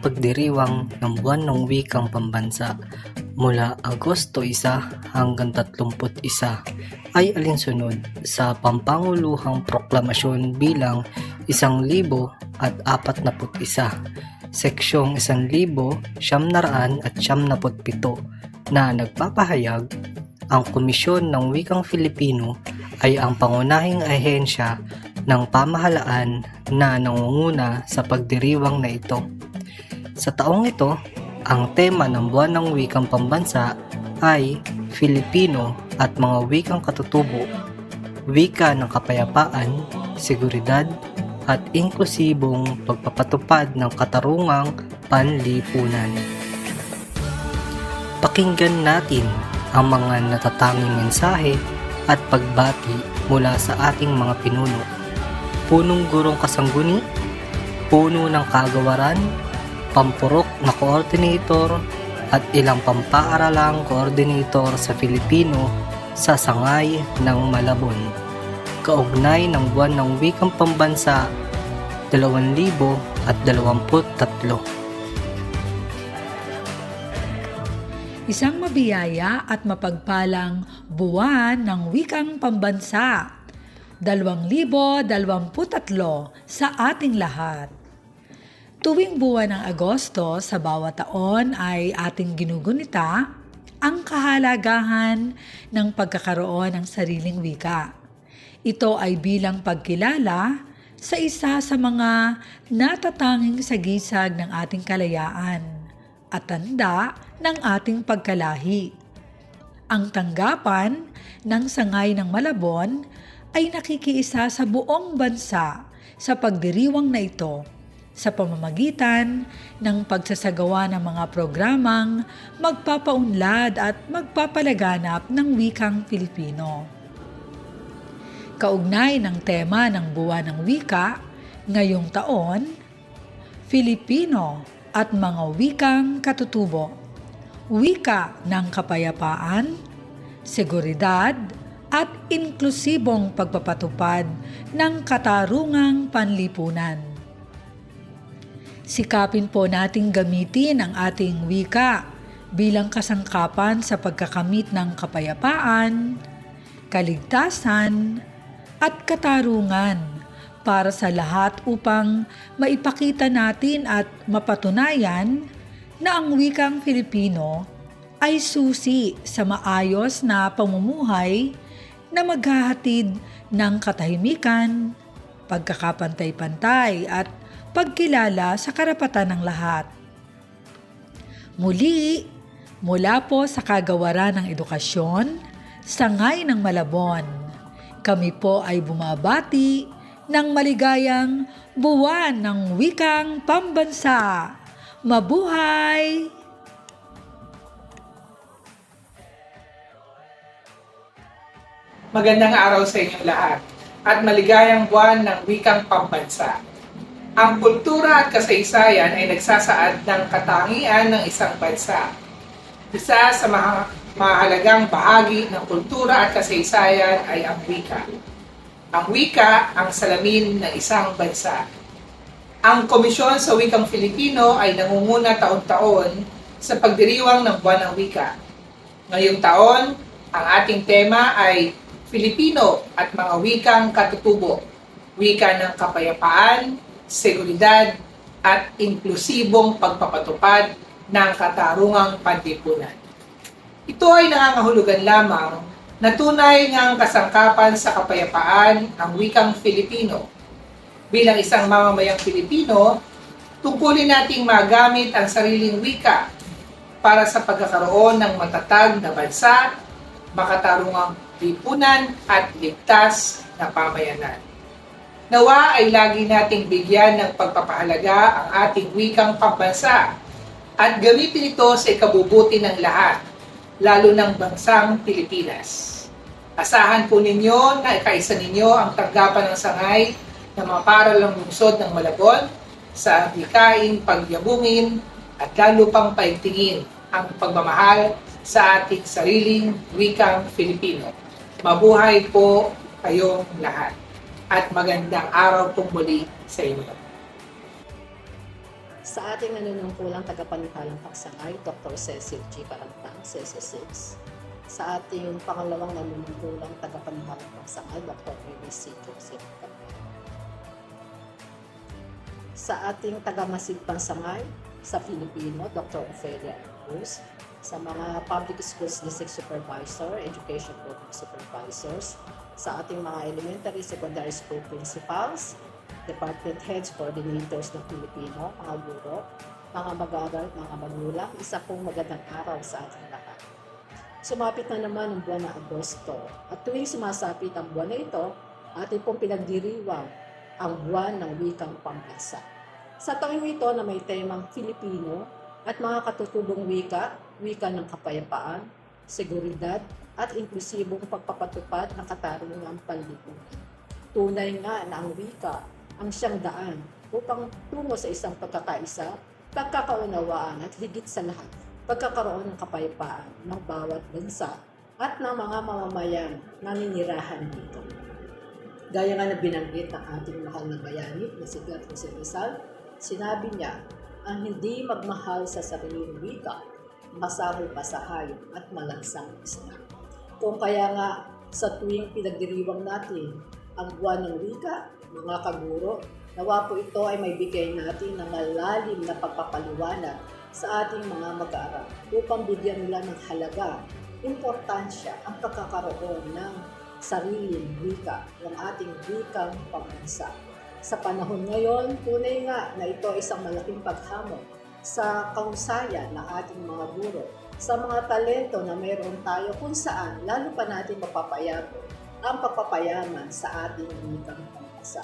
pagdiriwang ng buwan ng wikang pambansa mula Agosto 1 hanggang 31 ay alinsunod sa Pampanguluhang Proklamasyon bilang 1,041 Seksyong 1,000 at 77 na nagpapahayag ang Komisyon ng Wikang Filipino ay ang pangunahing ahensya ng pamahalaan na nangunguna sa pagdiriwang na ito. Sa taong ito, ang tema ng Buwan ng Wikang Pambansa ay Filipino at mga wikang katutubo, wika ng kapayapaan, seguridad, at inklusibong pagpapatupad ng katarungang panlipunan. Pakinggan natin ang mga natatanging mensahe at pagbati mula sa ating mga pinuno. Punong gurong kasangguni, puno ng kagawaran, pampurok na coordinator at ilang pampaaralang coordinator sa Filipino sa sangay ng Malabon. Kaugnay ng buwan ng wikang pambansa 2023. Isang mabiyaya at mapagpalang buwan ng wikang pambansa. 2023 sa ating lahat. Tuwing buwan ng Agosto sa bawat taon ay ating ginugunita ang kahalagahan ng pagkakaroon ng sariling wika. Ito ay bilang pagkilala sa isa sa mga natatanging sagisag ng ating kalayaan at tanda ng ating pagkalahi. Ang tanggapan ng sangay ng Malabon ay nakikiisa sa buong bansa sa pagdiriwang na ito sa pamamagitan ng pagsasagawa ng mga programang magpapaunlad at magpapalaganap ng wikang Filipino. Kaugnay ng tema ng Buwan ng Wika ngayong taon, Filipino at mga wikang katutubo, wika ng kapayapaan, seguridad, at inklusibong pagpapatupad ng katarungang panlipunan. Sikapin po nating gamitin ang ating wika bilang kasangkapan sa pagkakamit ng kapayapaan, kaligtasan, at katarungan para sa lahat upang maipakita natin at mapatunayan na ang wikang Filipino ay susi sa maayos na pamumuhay na maghahatid ng katahimikan, pagkakapantay-pantay at pagkilala sa karapatan ng lahat. Muli, mula po sa kagawaran ng edukasyon, sangay ng Malabon, kami po ay bumabati ng maligayang buwan ng wikang pambansa. Mabuhay! Magandang araw sa inyong lahat at maligayang buwan ng wikang pambansa. Ang kultura at kasaysayan ay nagsasaad ng katangian ng isang bansa. Isa sa mga mahalagang bahagi ng kultura at kasaysayan ay ang wika. Ang wika ang salamin ng isang bansa. Ang Komisyon sa Wikang Filipino ay nangunguna taon-taon sa pagdiriwang ng Buwan ng Wika. Ngayong taon, ang ating tema ay Filipino at mga wikang katutubo, wika ng kapayapaan, seguridad, at inklusibong pagpapatupad ng katarungang panlipunan. Ito ay nangangahulugan lamang na tunay ngang kasangkapan sa kapayapaan ang wikang Filipino. Bilang isang mamamayang Pilipino, tungkulin nating magamit ang sariling wika para sa pagkakaroon ng matatag na bansa, makatarungang lipunan at ligtas na pamayanan. Nawa ay lagi nating bigyan ng pagpapahalaga ang ating wikang pambansa at gamitin ito sa ikabubuti ng lahat, lalo ng bansang Pilipinas. Asahan po ninyo na ikaisa ninyo ang tanggapan ng sangay ng mga paralang lungsod ng Malabon sa bikaing pagyabungin at lalo pang paigtingin ang pagmamahal sa ating sariling wikang Filipino. Mabuhay po kayong lahat at magandang araw pong muli sa inyo. Sa ating nanunungkulang tagapanikalang pagsangay, Dr. Cecil G. Parantang, Cecil 6. Sa ating pangalawang nanunungkulang tagapanikalang pagsangay, Dr. A.B.C. Joseph Capel. Sa ating tagamasid pangsangay, sa Filipino, Dr. Ophelia Cruz. Sa mga public schools district supervisor, education program supervisors, sa ating mga elementary, secondary school principals, department heads, coordinators ng Filipino, mga guro, mga mag-aaral, mga magulang, isa pong magandang araw sa ating lahat. Sumapit na naman ang buwan ng Agosto at tuwing sumasapit ang buwan na ito, ating pong pinagdiriwang ang buwan ng wikang pambansa. Sa taong ito na may temang Filipino at mga katutubong wika, wika ng kapayapaan, seguridad, at inklusibong pagpapatupad ng katarungang panlipunan. Tunay nga na ang wika ang siyang daan upang tungo sa isang pagkakaisa, pagkakaunawaan at higit sa lahat, pagkakaroon ng kapayapaan ng bawat bansa at ng mga mamamayan na ninirahan dito. Gaya nga na binanggit ng ating mahal na bayani na si Gat Jose Rizal, sinabi niya, ang hindi magmahal sa sariling wika, masahol pa sa hayop at malansang isla. Kung kaya nga sa tuwing pinagdiriwang natin ang buwan ng wika, mga kaguro, nawa po ito ay may bigay natin ng malalim na pagpapaliwanag sa ating mga mag-aaral upang bigyan nila ng halaga, importansya ang pagkakaroon ng sariling wika, ng ating wikang pambansa. Sa panahon ngayon, tunay nga na ito ay isang malaking paghamon sa kahusayan ng ating mga guro, sa mga talento na mayroon tayo kung saan lalo pa natin mapapayago ang pagpapayaman sa ating wikang pambansa.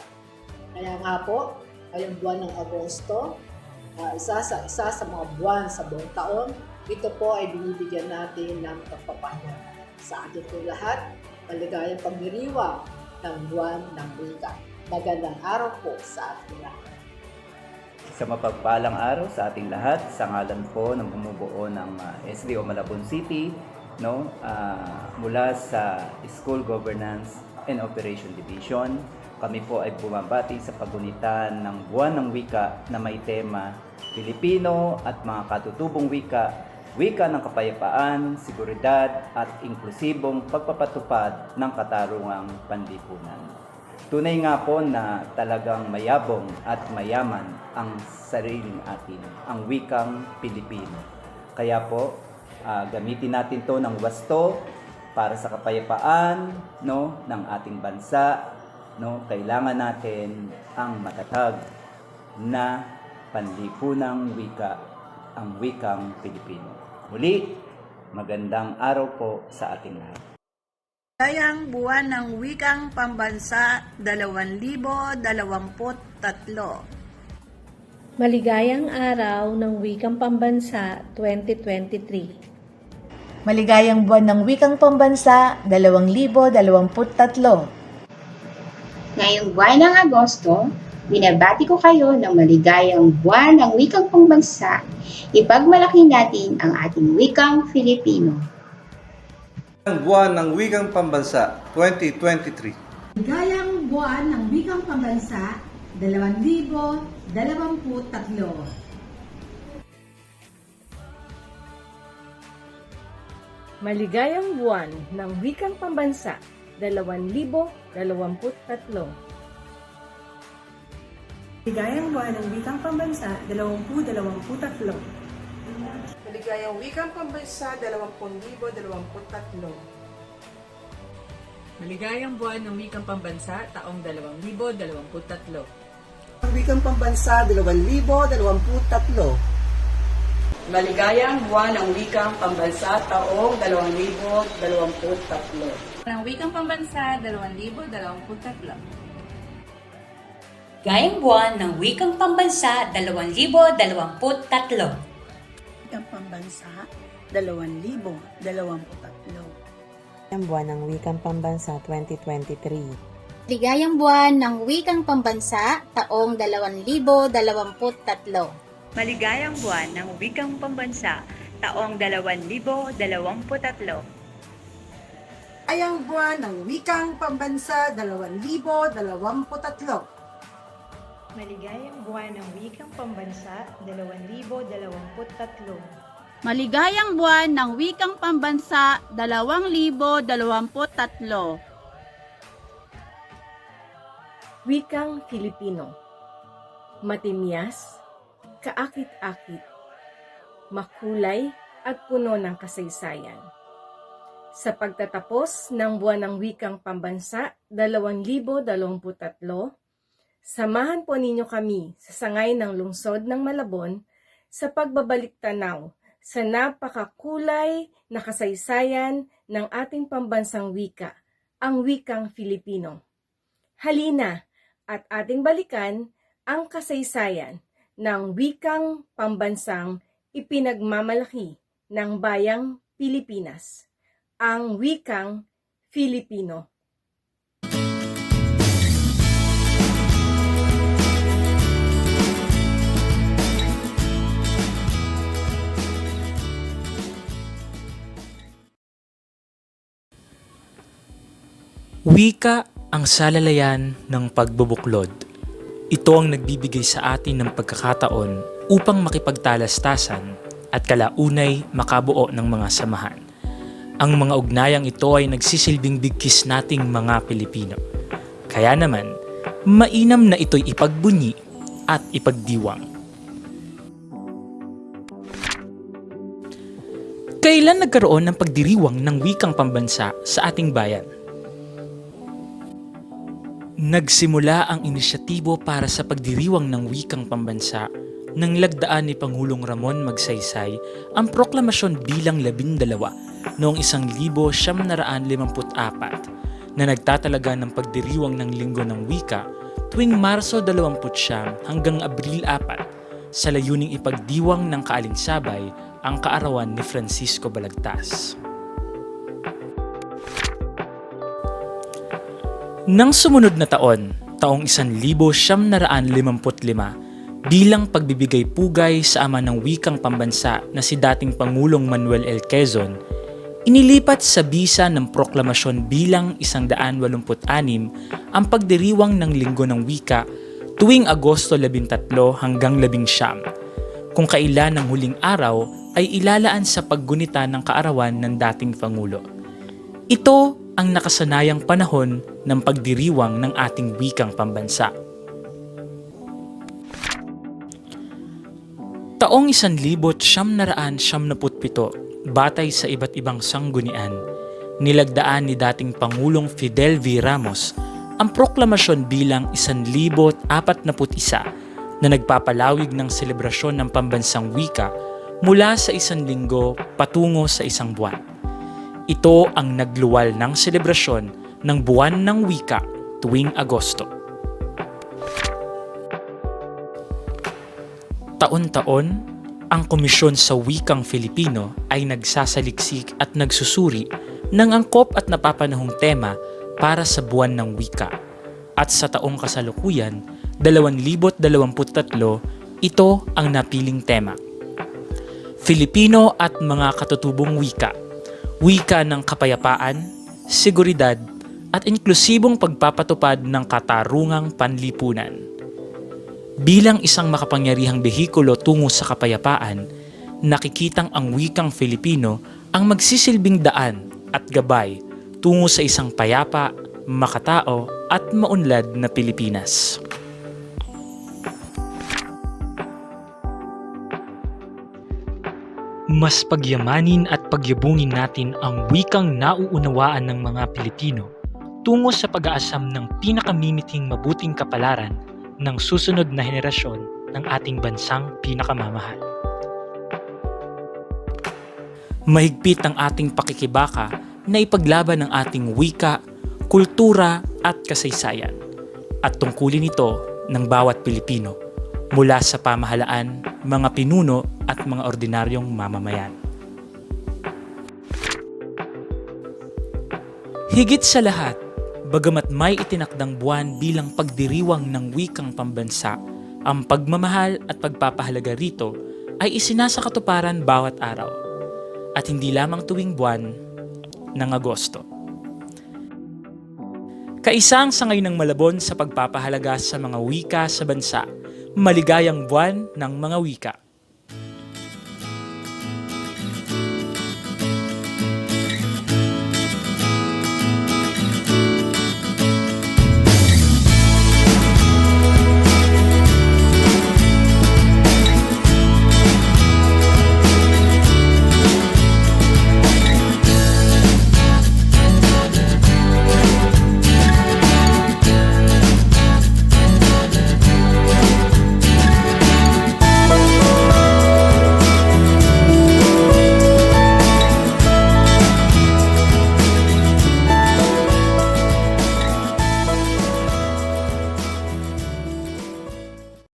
Kaya nga po, ngayong buwan ng Agosto, ah, isa sa isa sa mga buwan sa buong taon, ito po ay binibigyan natin ng pagpapayaman. Sa ating po lahat, maligayang pagdiriwang ng buwan ng wika. Magandang araw po sa ating lahat. Sa mapagpalang araw sa ating lahat, sa ngalan po ng bumubuo ng ah, SDO Malabon City, no, ah, mula sa School Governance and Operation Division, kami po ay bumabati sa pagunitan ng Buwan ng Wika na may tema Pilipino at mga katutubong wika, wika ng kapayapaan, seguridad at inklusibong pagpapatupad ng katarungang panlipunan. Tunay nga po na talagang mayabong at mayaman ang sariling atin, ang wikang Pilipino. Kaya po, ah, gamitin natin to ng wasto para sa kapayapaan no, ng ating bansa. No, kailangan natin ang matatag na panlipunang wika, ang wikang Pilipino. Muli, magandang araw po sa ating lahat. Kayang buwan ng Wikang Pambansa 2023. Maligayang araw ng Wikang Pambansa 2023. Maligayang buwan ng Wikang Pambansa 2023. Ngayong buwan ng Agosto, binabati ko kayo ng maligayang buwan ng wikang pambansa. Ipagmalaki natin ang ating wikang Filipino. Ang buwan ng Wikang Pambansa 2023. Gayang buwan ng Wikang Pambansa 2023. Maligayang buwan ng Wikang Pambansa 2023. Ligayang buwan ng Wikang Pambansa 2023. Maligayang Wikang Pambansa 2023. Maligayang buwan ng Wikang Pambansa taong 2023. Ang Wikang Pambansa 2023. Maligayang buwan ng Wikang Pambansa taong 2023. Ng Wikang Pambansa 2023. Gayang buwan ng Wikang Pambansa 2023. Pambansa 2023. Ang buwan ng Wikang Pambansa 2023. Ligayang buwan ng Wikang Pambansa taong 2023. Maligayang buwan ng Wikang Pambansa taong 2023. Ayang buwan ng Wikang Pambansa 2023. Maligayang buwan ng wikang pambansa 2023. Maligayang buwan ng wikang pambansa 2023. Wikang Filipino Matimyas, kaakit-akit, makulay at puno ng kasaysayan. Sa pagtatapos ng buwan ng wikang pambansa 2023, samahan po ninyo kami sa sangay ng lungsod ng Malabon sa pagbabalik tanaw sa napakakulay na kasaysayan ng ating pambansang wika, ang wikang Filipino. Halina at ating balikan ang kasaysayan ng wikang pambansang ipinagmamalaki ng bayang Pilipinas, ang wikang Filipino. Wika ang salalayan ng pagbubuklod. Ito ang nagbibigay sa atin ng pagkakataon upang makipagtalastasan at kalaunay makabuo ng mga samahan. Ang mga ugnayang ito ay nagsisilbing bigkis nating mga Pilipino. Kaya naman, mainam na ito'y ipagbunyi at ipagdiwang. Kailan nagkaroon ng pagdiriwang ng wikang pambansa sa ating bayan? Nagsimula ang inisyatibo para sa pagdiriwang ng wikang pambansa nang lagdaan ni Pangulong Ramon Magsaysay ang proklamasyon bilang labindalawa noong 1954 na nagtatalaga ng pagdiriwang ng Linggo ng Wika tuwing Marso 20 hanggang Abril 4 sa layuning ipagdiwang ng kaalinsabay ang kaarawan ni Francisco Balagtas. Nang sumunod na taon, taong 1955, bilang pagbibigay pugay sa ama ng wikang pambansa na si dating Pangulong Manuel L. Quezon, inilipat sa bisa ng proklamasyon bilang 186 ang pagdiriwang ng Linggo ng Wika tuwing Agosto 13 hanggang 19, kung kailan ang huling araw ay ilalaan sa paggunita ng kaarawan ng dating Pangulo. Ito ang nakasanayang panahon ng pagdiriwang ng ating wikang pambansa. Taong 1977, batay sa iba't ibang sanggunian, nilagdaan ni dating Pangulong Fidel V. Ramos ang proklamasyon bilang 1041 na nagpapalawig ng selebrasyon ng pambansang wika mula sa isang linggo patungo sa isang buwan. Ito ang nagluwal ng selebrasyon ng buwan ng wika tuwing Agosto. Taon-taon, ang Komisyon sa Wikang Filipino ay nagsasaliksik at nagsusuri ng angkop at napapanahong tema para sa buwan ng wika. At sa taong kasalukuyan, 2023, ito ang napiling tema. Filipino at mga katutubong wika wika ng kapayapaan, seguridad, at inklusibong pagpapatupad ng katarungang panlipunan. Bilang isang makapangyarihang behikulo tungo sa kapayapaan, nakikitang ang wikang Filipino ang magsisilbing daan at gabay tungo sa isang payapa, makatao at maunlad na Pilipinas. Mas pagyamanin at pagyabungin natin ang wikang nauunawaan ng mga Pilipino tungo sa pag-aasam ng pinakamimiting mabuting kapalaran ng susunod na henerasyon ng ating bansang pinakamamahal. Mahigpit ang ating pakikibaka na ipaglaban ang ating wika, kultura at kasaysayan at tungkulin ito ng bawat Pilipino mula sa pamahalaan, mga pinuno at mga ordinaryong mamamayan. Higit sa lahat, bagamat may itinakdang buwan bilang pagdiriwang ng wikang pambansa, ang pagmamahal at pagpapahalaga rito ay isinasakatuparan bawat araw at hindi lamang tuwing buwan ng Agosto. Kaisa ang sangay ng Malabon sa pagpapahalaga sa mga wika sa bansa. Maligayang buwan ng mga wika.